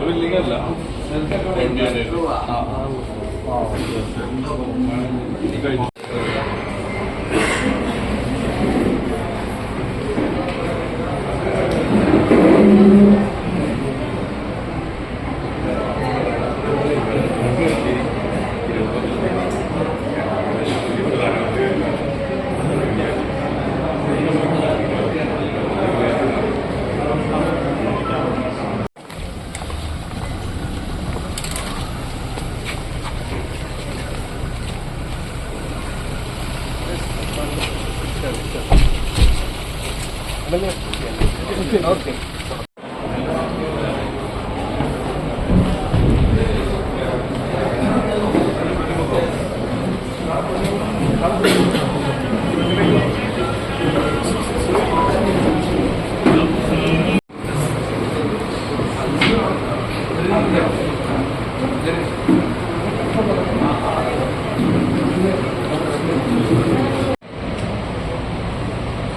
Building അല്ല കഴിഞ്ഞു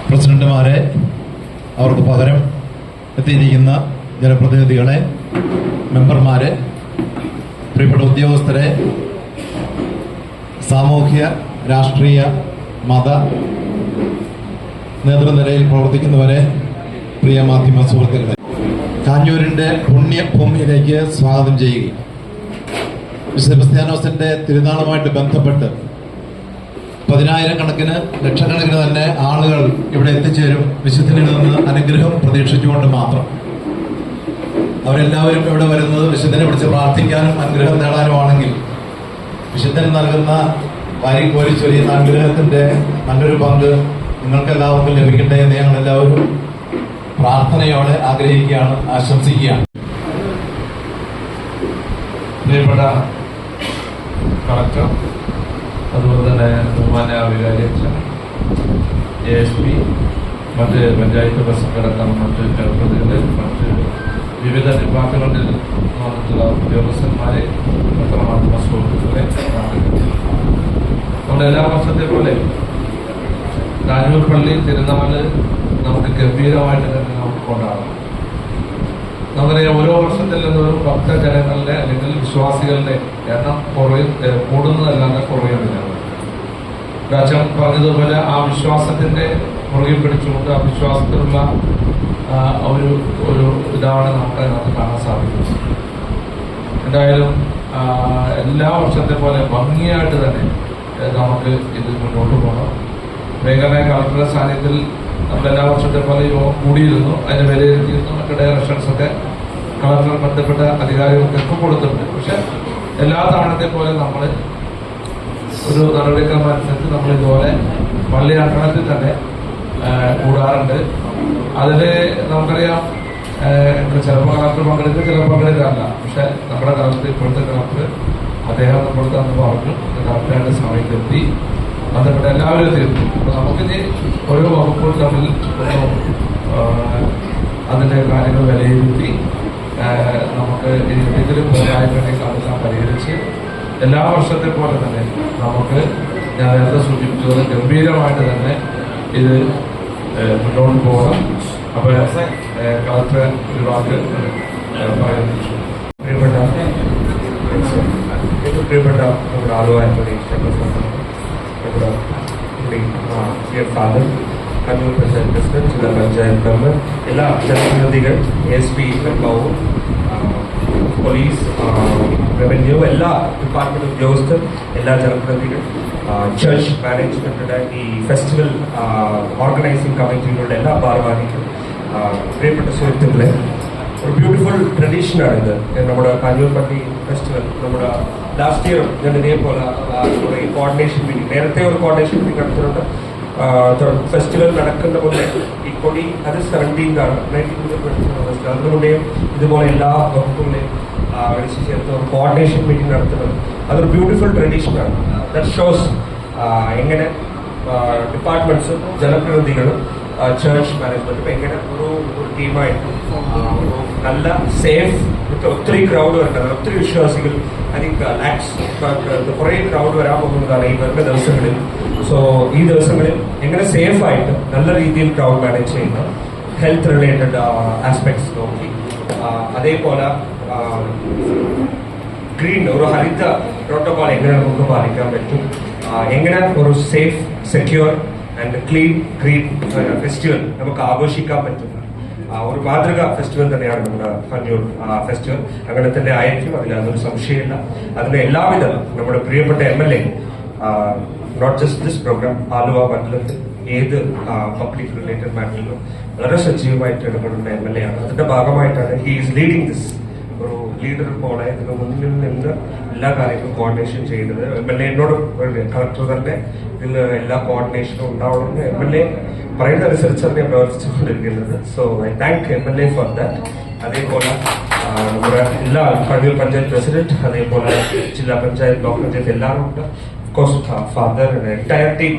പ്രസിഡന്റുമാരെ അവർക്ക് പകരം എത്തിയിരിക്കുന്ന ജനപ്രതിനിധികളെ മെമ്പർമാരെ പ്രിയപ്പെട്ട ഉദ്യോഗസ്ഥരെ സാമൂഹ്യ രാഷ്ട്രീയ മത നേതൃനിരയിൽ പ്രവർത്തിക്കുന്നവരെ പ്രിയ മാധ്യമ സുഹൃത്തുക്കളെ കാഞ്ഞൂരിന്റെ പുണ്യഭൂമിയിലേക്ക് സ്വാഗതം ചെയ്യുകയും ക്രിസ്ത്യാനോസിന്റെ തിരുനാളുമായിട്ട് ബന്ധപ്പെട്ട് പതിനായിരക്കണക്കിന് ലക്ഷക്കണക്കിന് തന്നെ ആളുകൾ ഇവിടെ എത്തിച്ചേരും. വിശുദ്ധനിൽ നിന്ന് അനുഗ്രഹം പ്രതീക്ഷിച്ചുകൊണ്ട് മാത്രം. അവരെല്ലാവരും ഇവിടെ വരുന്നത് വിശുദ്ധനെ വിളിച്ച് പ്രാർത്ഥിക്കാനും അനുഗ്രഹം നേടാനുമാണെങ്കിൽ വിശുദ്ധൻ നൽകുന്ന വാരി കോരി ചൊരിയുന്ന അനുഗ്രഹത്തിന്റെ നല്ലൊരു പങ്ക് നിങ്ങൾക്കെല്ലാവർക്കും ലഭിക്കട്ടെ എന്ന് ഞങ്ങൾ എല്ലാവരും പ്രാർത്ഥനയോടെ ആഗ്രഹിക്കുകയാണ് ആശംസിക്കുകയാണ്. പ്രിയപ്പെട്ട കളക്ടർ അതുപോലെ തന്നെ ബഹുമാന വികാരി അച്ഛൻ എ എസ് പി മറ്റ് പഞ്ചായത്ത് പ്രസിഡന്റ് മറ്റ് ജനപ്രതിനിധികൾ മറ്റ് വിവിധ വിഭാഗങ്ങളിൽ വന്നിട്ടുള്ള ഉദ്യോഗസ്ഥന്മാരെ പത്രമാധ്യമ സുഹൃത്തുക്കളെ നമ്മുടെ എല്ലാ വർഷത്തെ പോലെ കാഞ്ഞൂർ പള്ളി തിരുനാൾ നമുക്ക് ഗംഭീരമായിട്ട് തന്നെ നമുക്ക് കൊണ്ടാടാം. നമുക്കറിയാം ഓരോ വർഷത്തിൽ നിന്നും ഭക്തജനങ്ങളുടെ അല്ലെങ്കിൽ വിശ്വാസികളുടെ എണ്ണം കുറയും കൂടുന്നതല്ലാതെ കുറയുന്നില്ല. രാജൻ പറഞ്ഞതുപോലെ ആ വിശ്വാസത്തിന്റെ മുറുകെ പിടിച്ചുകൊണ്ട് ആ വിശ്വാസത്തിലുള്ള ഒരു ഒരു ഇതാണ് നമുക്ക് അതിനകത്ത് കാണാൻ സാധിക്കുന്നത്. എന്തായാലും എല്ലാ വർഷത്തെ പോലെ ഭംഗിയായിട്ട് തന്നെ നമുക്ക് ഇത് മുന്നോട്ട് പോകണം. മേഘാലയ കളക്ടറുടെ സാന്നിധ്യത്തിൽ നമ്മൾ എല്ലാ വർഷത്തെ പോലെ യോഗം കൂടിയിരുന്നു അതിന് വിലയിരുത്തിയിരുന്നു മറ്റു ഡയറക്ഷൻസ് ഒക്കെ കളക്ടർ ബന്ധപ്പെട്ട അധികാരികൾക്കൊക്കെ കൊടുത്തിട്ടുണ്ട്. പക്ഷെ എല്ലാ തവണത്തെ പോലെ നമ്മൾ ഒരു നടപടിക്രമം അനുസരിച്ച് നമ്മൾ ഇതുപോലെ പള്ളി അങ്കണത്തിൽ തന്നെ കൂടാറുണ്ട്. അതിൽ നമുക്കറിയാം ചിലപ്പോൾ കളക്ടർ പങ്കെടുക്കുക ചിലപ്പോൾ പങ്കെടുക്കാറില്ല. പക്ഷെ നമ്മുടെ കളക്ടർ ഇപ്പോഴത്തെ കളക്ടർ അദ്ദേഹം നമ്മൾ അന്ന് പറഞ്ഞു കളക്ടറുടെ സമയത്തെത്തി ബന്ധപ്പെട്ട എല്ലാവരും തീർത്തു അപ്പൊ നമുക്കിത് ഓരോ വകുപ്പുകൾ തമ്മിൽ അതിന്റെ കാര്യങ്ങൾ വിലയിരുത്തി നമുക്ക് എന്തെങ്കിലും പോരായ്മയുണ്ടെങ്കിൽ അതെല്ലാം പരിഹരിച്ച് എല്ലാ വർഷത്തെ പോലെ തന്നെ നമുക്ക് ഞാൻ നേരത്തെ സൂചിപ്പിച്ചത് ഗംഭീരമായിട്ട് തന്നെ ഇത് മുന്നോട്ട് പോകണം. അപ്പോൾ കളക്ടർ ഒരു വാക്ക് പ്രിയപ്പെട്ട പ്രിയപ്പെട്ട നമ്മുടെ ചെമ്പസ്വാമി നമ്മുടെ dear father Kannur panchayat president ജില്ലാ പഞ്ചായത്ത് മെമ്പർ എല്ലാ ജനപ്രതിനിധികൾ എസ് പി മെമ്പാവും പോലീസ് റവന്യൂ എല്ലാ ഡിപ്പാർട്ട്മെന്റ് ഉദ്യോഗസ്ഥർ എല്ലാ ജനപ്രതിനിധികൾ ചർച്ച് മാനേജ്മെന്റിന്റെ ഈ ഫെസ്റ്റിവൽ ഓർഗനൈസിംഗ് കമ്മിറ്റിയിലുള്ള എല്ലാ ഭാരവാഹികളും ആ, പ്രിയപ്പെട്ട സുഹൃത്തുക്കളെ ഒരു ബ്യൂട്ടിഫുൾ ട്രഡീഷനാണ് ഇത്. നമ്മുടെ കാഞ്ഞൂർ പള്ളി ഫെസ്റ്റിവൽ നമ്മുടെ ലാസ്റ്റ് ഇയർ ഞാൻ ഇതേപോലെ നമ്മുടെ ഈ കോർഡിനേഷൻ മീറ്റിംഗ് നേരത്തെ ഒരു കോർഡിനേഷൻ മീറ്റിംഗ് നടത്തിയിട്ടുണ്ട്. ഫെസ്റ്റിവൽ നടക്കുന്ന പോലെ ഈ കൊടി അത് സെവന്റീൻതാണ് അതിനുമുന്നെയും ഇതുപോലെ എല്ലാ വകുപ്പുകളെയും വിളിച്ചു ചേർത്ത് ഒരു കോർഡിനേഷൻ മീറ്റിംഗ് നടത്തുന്നത്. അതൊരു ബ്യൂട്ടിഫുൾ ട്രഡീഷനാണ് ദറ്റ് ഷോസ് എങ്ങനെ ഡിപ്പാർട്ട്മെന്റ്സും ജനപ്രതിനിധികളും ചർച്ച് മാനേജ്മെന്റും എങ്ങനെ ഒരു ഒരു ടീമായിട്ട് ഒരു നല്ല സേഫ് ഒത്തിരി ക്രൗഡ് വരേണ്ടത് ഒത്തിരി വിശ്വാസികൾ ഐ ലാക്സ് കുറേ ക്രൗഡ് വരാൻ പോകുന്നതാണ് ഈ വരുന്ന ദിവസങ്ങളിൽ. സോ ഈ ദിവസങ്ങളിൽ എങ്ങനെ സേഫ് ആയിട്ട് നല്ല രീതിയിൽ ക്രൗഡ് മാനേജ് ചെയ്യുന്ന ഹെൽത്ത് റിലേറ്റഡ് ആസ്പെക്ട്സ് നോക്കി. അതേപോലെ ഗ്രീൻ ഒരു ഹരിത പ്രോട്ടോകോൾ എങ്ങനെ നമുക്ക് പാലിക്കാൻ പറ്റും? എങ്ങനെ ഒരു safe secure and clean green festival നമുക്ക് ആഘോഷിക്കാൻ പറ്റും? ഒരു മാതൃക ഫെസ്റ്റിവൽ തന്നെയാണ് നമ്മുടെ കണ്ണൂർ. ഫെസ്റ്റിവൽ അങ്ങനെ തന്നെ ആയിരിക്കും അതിൽ അതൊരു സംശയമില്ല. അതിന് എല്ലാവിധ നമ്മുടെ പ്രിയപ്പെട്ട M L A not just this program Aluva മണ്ഡലത്തിൽ ഏത് പബ്ലിക് റിലേറ്റഡ് മാറ്ററിലും വളരെ സജീവമായിട്ട് ഇടപെടുന്ന എം എൽ എ ആണ്. അതിന്റെ ഭാഗമായിട്ടാണ് ഹി ഈസ് ലീഡിങ് ദിസ് ഒരു ലീഡർ പോലെ ഇതിന് മുന്നിൽ നിന്ന് എല്ലാ കാര്യങ്ങളും കോർഡിനേഷൻ ചെയ്യുന്നത്. എം എൽ എന്നോട് കളക്ടർ തന്നെ ഇതിൽ എല്ലാ കോർഡിനേഷനും ഉണ്ടാവണം എം എൽ എ പറയുന്ന അനുസരിച്ചാണ് ഞാൻ പ്രവർത്തിച്ചുകൊണ്ടിരിക്കുന്നത് so I thank M L A for that അതേപോലെ ആ, നമ്മുടെ എല്ലാ കണ്ണൂർ പഞ്ചായത്ത് പ്രസിഡന്റ് അതേപോലെ ജില്ലാ പഞ്ചായത്ത് ബ്ലോക്ക് പഞ്ചായത്ത് എല്ലാവരും ഉണ്ട് course father entire team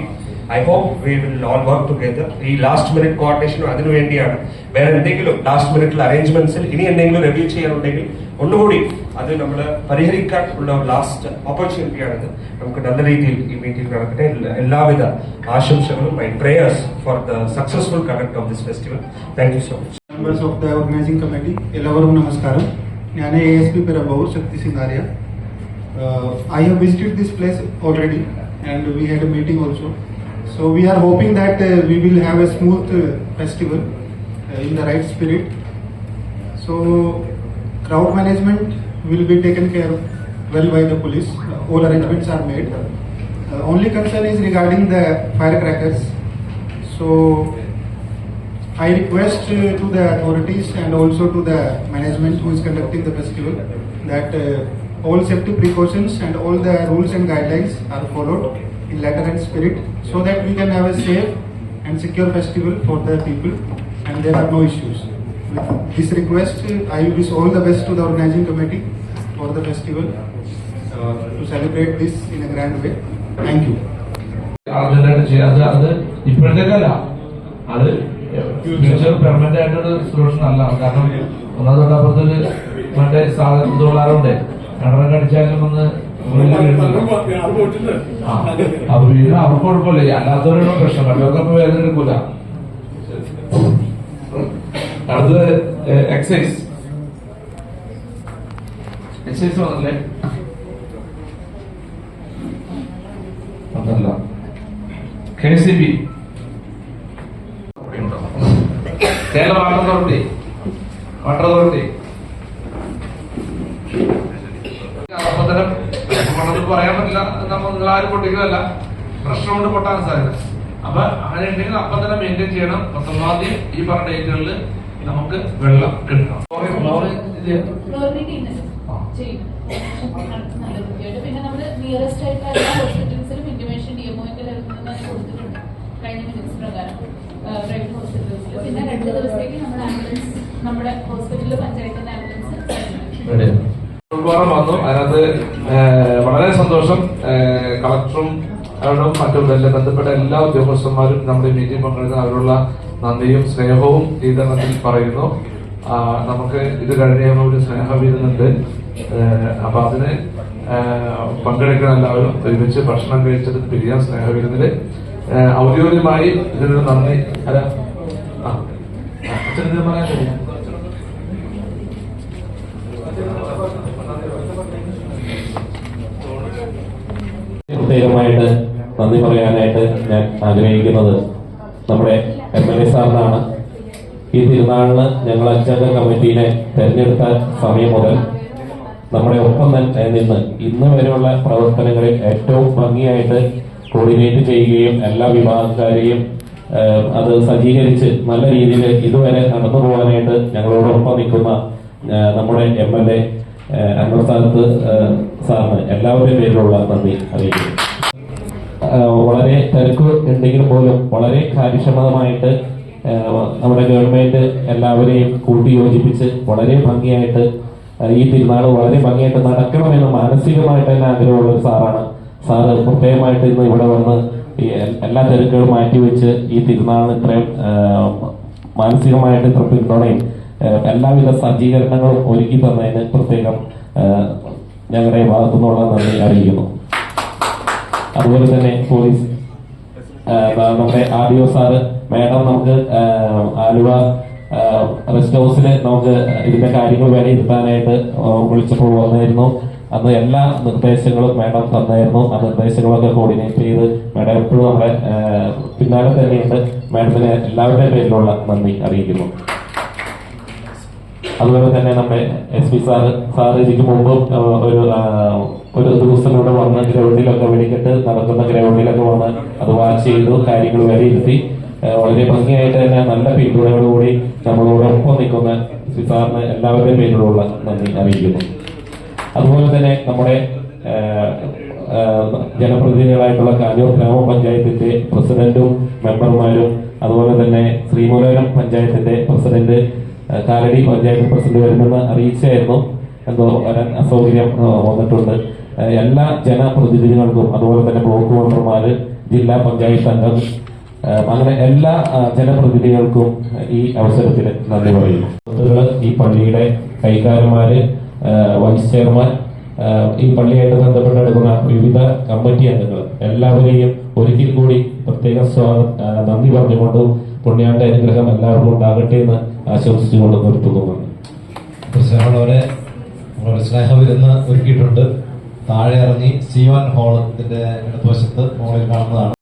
I hope we will all work together ഈ ലാസ്റ്റ് മിനിറ്റ് കോർഡിനേഷനും അതിനു വേണ്ടിയാണ്. വേറെ എന്തെങ്കിലും ലാസ്റ്റ് മിനിറ്റിൽ അറേഞ്ച്മെന്റ്സിൽ ഇനി എന്തെങ്കിലും റിവ്യൂ ചെയ്യാനുണ്ടെങ്കിൽ ഒന്നുകൂടി അത് നമ്മൾ പരിഹരിക്കാൻ ഉള്ള ലാസ്റ്റ് ഓപ്പർച്യൂണിറ്റിയാണിത് നമുക്ക് നല്ല രീതിയിൽ ഈ മീറ്റിംഗ് നടക്കട്ടെ. എല്ലാ- എല്ലാവിധ ആശംസകളും my prayers for the successful conduct of this festival thank you so much members of the organising committee എല്ലാവർക്കും നമസ്കാരം. ഞാൻ A S P Perambur Shakti Singaria I have visited this place already and we had a meeting also So we are hoping that uh, we will have a smooth uh, festival uh, in the right spirit. So crowd management will be taken care of well by the police. Uh, all arrangements are made. Uh, only concern is regarding the firecrackers. So I request uh, to the authorities and also to the management who is conducting the festival that uh, all safety precautions and all the rules and guidelines are followed in letter and spirit. So that we can have a safe and secure festival for the people and there are no issues. With this request, uh, I wish all the best to the organizing committee for the festival uh, to celebrate this in a grand way. Thank you. Future permanent ആയിട്ടൊരു solution അല്ല കാരണം ഒന്നാം തൊട്ടപ്പുറത്തൊരു മറ്റേ സാധനം അടിച്ചാലും ഒന്ന് അപ്പൊ വീഴും അവർക്ക് കുഴപ്പമില്ല. അല്ലാത്തവരുടെ പ്രശ്നം. മറ്റവർക്ക് അപ്പൊ വേദന എടുക്കൂല. അടുത്തത് എക്സൈസ് എക്സൈസ് വന്നല്ലേ? അതല്ല K C B Kerala water authority. Water authority അപ്പൊ തന്നെ പണത്തിൽ പറയാൻ പറ്റില്ല. നമ്മൾ നിങ്ങൾ ആരും പൊട്ടിക്കുന്നതല്ല. പ്രശ്നം കൊണ്ട് പൊട്ടാൻ സാധ്യത. അപ്പൊ അങ്ങനെ ഉണ്ടെങ്കിൽ അപ്പൊ തന്നെ മെയിന്റെയിൻ ചെയ്യണം. പത്തൊമ്പതാം തീയതി ഈ പറഞ്ഞ ഡേറ്റുകളിൽ നമുക്ക് വെള്ളം കിട്ടണം പിന്നെ നമ്മൾ നിയറസ്റ്റ് ആയിട്ടുള്ള എല്ലാ ഹോസ്പിറ്റൽസിലും ഇന്റിമേഷൻ ഡി എംഒന്റെ ലെവലിൽ നിന്ന് കൊടുത്തിട്ടുണ്ട്. കഴിഞ്ഞ മിനിറ്റ്സ് പ്രകാരം. പ്രൈവറ്റ് ഹോസ്പിറ്റൽസിൽ പിന്നെ രണ്ട് ദിവസത്തേക്ക് നമ്മുടെ ആംബുലൻസ് നമ്മുടെ ഹോസ്പിറ്റലിൽ പഞ്ചായത്തിന്റെ ആംബുലൻസ് ഉൾവാറം വന്നു അതിനകത്ത് ഏഹ്, വളരെ സന്തോഷം ഏഹ്, കളക്ടറും മറ്റും ബന്ധപ്പെട്ട എല്ലാ ഉദ്യോഗസ്ഥന്മാരും നമ്മുടെ മീറ്റിംഗ് പങ്കെടുക്കുന്ന അവരുള്ള നന്ദിയും സ്നേഹവും ഈതരണത്തിൽ പറയുന്നു. നമുക്ക് ഇത് കഴിഞ്ഞ ഒരു സ്നേഹവിരുന്നുണ്ട്. അപ്പൊ അതിന് പങ്കെടുക്കണം എല്ലാവരും ഒരുമിച്ച് ഭക്ഷണം കഴിച്ചിട്ട് പിരിയാൻ സ്നേഹവിരുന്നിൽ. ഔദ്യോഗികമായി ഇതിനൊരു നന്ദി. അല്ല പ്രത്യേകമായിട്ട് നന്ദി പറയാനായിട്ട് ഞാൻ ആഗ്രഹിക്കുന്നത്. നമ്മുടെ എം എൽ എ സാറിനാണ്. ഈ തിരുനാളിന് ഞങ്ങൾ അഞ്ചംഗ കമ്മിറ്റീനെ തെരഞ്ഞെടുത്ത സമയം മുതൽ നമ്മുടെ ഒപ്പം തന്നെ നിന്ന് ഇന്ന് വരെയുള്ള പ്രവർത്തനങ്ങളിൽ ഏറ്റവും ഭംഗിയായിട്ട് കോർഡിനേറ്റ് ചെയ്യുകയും എല്ലാ വിഭാഗക്കാരെയും അത് സജ്ജീകരിച്ച് നല്ല രീതിയിൽ ഇതുവരെ നടന്നു പോകാനായിട്ട് ഞങ്ങളോടൊപ്പം നിൽക്കുന്ന നമ്മുടെ എം എൽ എ സാദത്ത് സാറിന് എല്ലാവരുടെയും പേരിലുള്ള നന്ദി അറിയിക്കുന്നു. വളരെ തിരക്ക് ഉണ്ടെങ്കിൽ പോലും വളരെ കാര്യക്ഷമമായിട്ട് നമ്മുടെ ഗവൺമെന്റ് എല്ലാവരെയും കൂട്ടി യോജിപ്പിച്ച് വളരെ ഭംഗിയായിട്ട് ഈ തിരുനാൾ വളരെ ഭംഗിയായിട്ട് നടക്കണമെന്ന് മാനസികമായിട്ട് തന്നെ ആഗ്രഹമുള്ള ഒരു സാറാണ്. സാറ് പ്രത്യേകമായിട്ട് ഇന്ന് ഇവിടെ വന്ന് എല്ലാ തിരക്കുകളും മാറ്റിവെച്ച് ഈ തിരുനാളിന് ഇത്രയും മാനസികമായിട്ട് ഇത്ര പിന്തുണയും എല്ലാവിധ സജ്ജീകരണങ്ങളും ഒരുക്കി തന്നതിന് പ്രത്യേകം ഞങ്ങളുടെ ഭാഗത്തുനിന്നുള്ള നന്ദി അറിയിക്കുന്നു. അതുപോലെ തന്നെ പോലീസ് നമ്മുടെ R D O sir madam നമുക്ക് ആലുവ റെസ്റ്റ് ഹൗസിൽ നമുക്ക് ഇതിന്റെ കാര്യങ്ങൾ വിലയിരുത്താനായിട്ട് വിളിച്ചപ്പോൾ വന്നായിരുന്നു. അന്ന് എല്ലാ നിർദ്ദേശങ്ങളും മാഡം തന്നായിരുന്നു. ആ നിർദ്ദേശങ്ങളൊക്കെ കോർഡിനേറ്റ് ചെയ്ത് മാഡം എപ്പോഴും നമ്മുടെ പിന്നാലെ തന്നെയുണ്ട്. മാഡത്തിന് എല്ലാവരുടെയും പേരിലുള്ള നന്ദി അറിയിക്കുന്നു. അതുപോലെ തന്നെ നമ്മുടെ എസ് പി സാറ് സാറ് ഇതിക്ക് മുമ്പും ഒരു ഒരു ദിവസം ഇവിടെ വന്ന് ഗ്രൗണ്ടിലൊക്കെ വെടിക്കെട്ട് നടക്കുന്ന ഗ്രൗണ്ടിലൊക്കെ വന്ന് അത് വാച്ച് ചെയ്തു കാര്യങ്ങൾ വിലയിരുത്തി വളരെ ഭംഗിയായിട്ട് തന്നെ നല്ല പിന്തുണയോടുകൂടി നമ്മളോടൊപ്പം നിൽക്കുന്ന എസ് സാറിന് എല്ലാവരുടെയും പേരിലുള്ള നന്ദി അറിയിക്കുന്നു. അതുപോലെ തന്നെ നമ്മുടെ ജനപ്രതിനിധികളായിട്ടുള്ള കാഞ്ഞൂർ ഗ്രാമപഞ്ചായത്തിന്റെ പ്രസിഡന്റും മെമ്പർമാരും അതുപോലെ തന്നെ ശ്രീമൂലപുരം പഞ്ചായത്തിന്റെ പ്രസിഡന്റ് കാലടി പഞ്ചായത്ത് പ്രസിഡന്റ് വരുമെന്ന് അറിയിച്ചായിരുന്നു എന്തോ വരാൻ അസൗകര്യം വന്നിട്ടുണ്ട്. എല്ലാ ജനപ്രതിനിധികൾക്കും അതുപോലെ തന്നെ ബ്ലോക്ക് മെമ്പർമാര് ജില്ലാ പഞ്ചായത്ത് അംഗം അങ്ങനെ എല്ലാ ജനപ്രതിനിധികൾക്കും ഈ അവസരത്തിൽ നന്ദി പറയുന്നു. ഈ പള്ളിയുടെ കൈകാരന്മാര് വൈസ് ചെയർമാൻ ഈ പള്ളിയായിട്ട് ബന്ധപ്പെട്ടെടുക്കുന്ന വിവിധ കമ്മിറ്റി അംഗങ്ങൾ എല്ലാവരെയും ഒരിക്കൽ കൂടി പ്രത്യേക സ്വാഗതം നന്ദി പറഞ്ഞുകൊണ്ടും പുണ്യാണ്ട അനുഗ്രഹം എല്ലാവർക്കും ഉണ്ടാകട്ടെ എന്ന് ആശംസിച്ചുകൊണ്ട് നിർത്തുന്നതാണ് നമ്മളൊരു സ്നേഹവിരുന്ന് ഒരുക്കിയിട്ടുണ്ട്. താഴെ ഇറങ്ങി സിയോൻ ഹോളത്തിന്റെ ഇടതുവശത്ത് മുകളിൽ കാണുന്നതാണ്.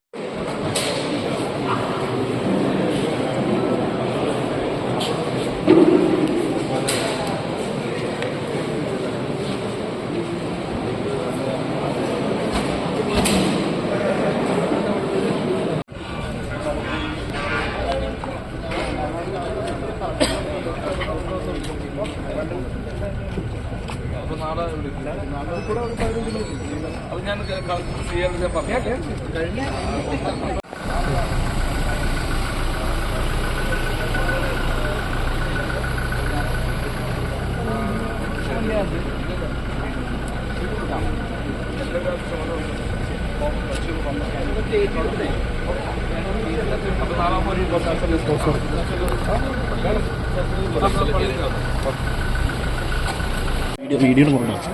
വീഡിയോകൾ കൊണ്ടുവച്ചു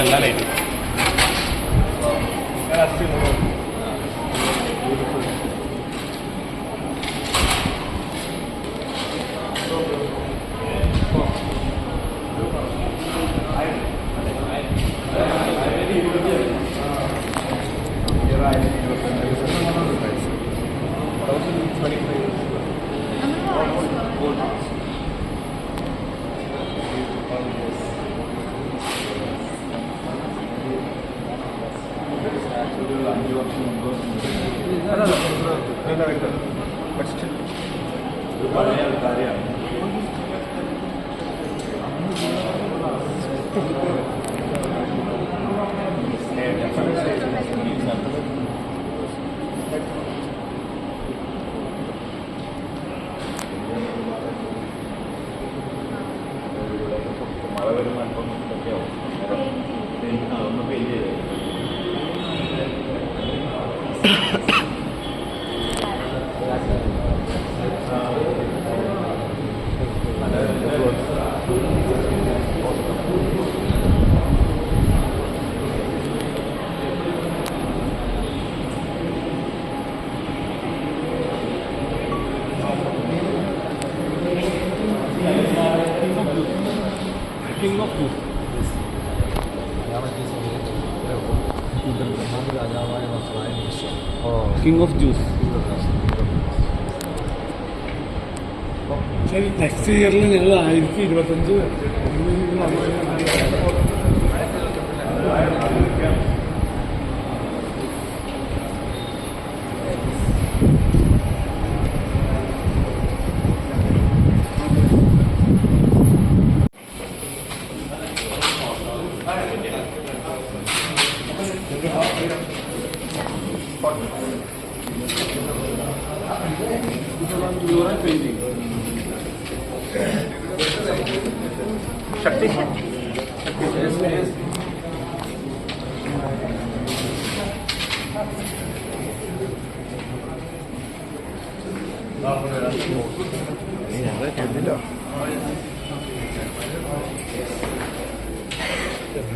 എല്ലാ ലൈറ്റും അല്ലല്ലോ വരുന്നത് പക്ഷേ മഴ വരുമ്പോൾ ഒന്നും പറ്റിയാവും ഒന്നും പെയിൻ ചെയ്തു കിങ് ഓഫ് ജ്യൂസ് ശരി നെക്സ്റ്റ് ഇയറിൽ ഞങ്ങൾ ആയിരത്തി ഇരുപത്തഞ്ച്. you are painting. Shakti. Yes, yes.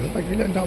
Nó phải cái lên đâu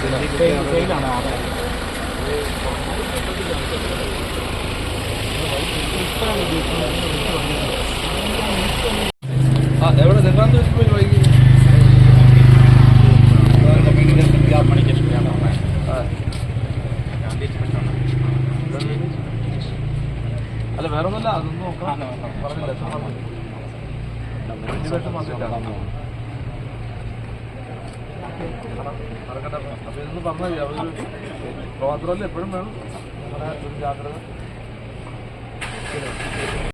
Thank you. gol del Puebla, ¿no?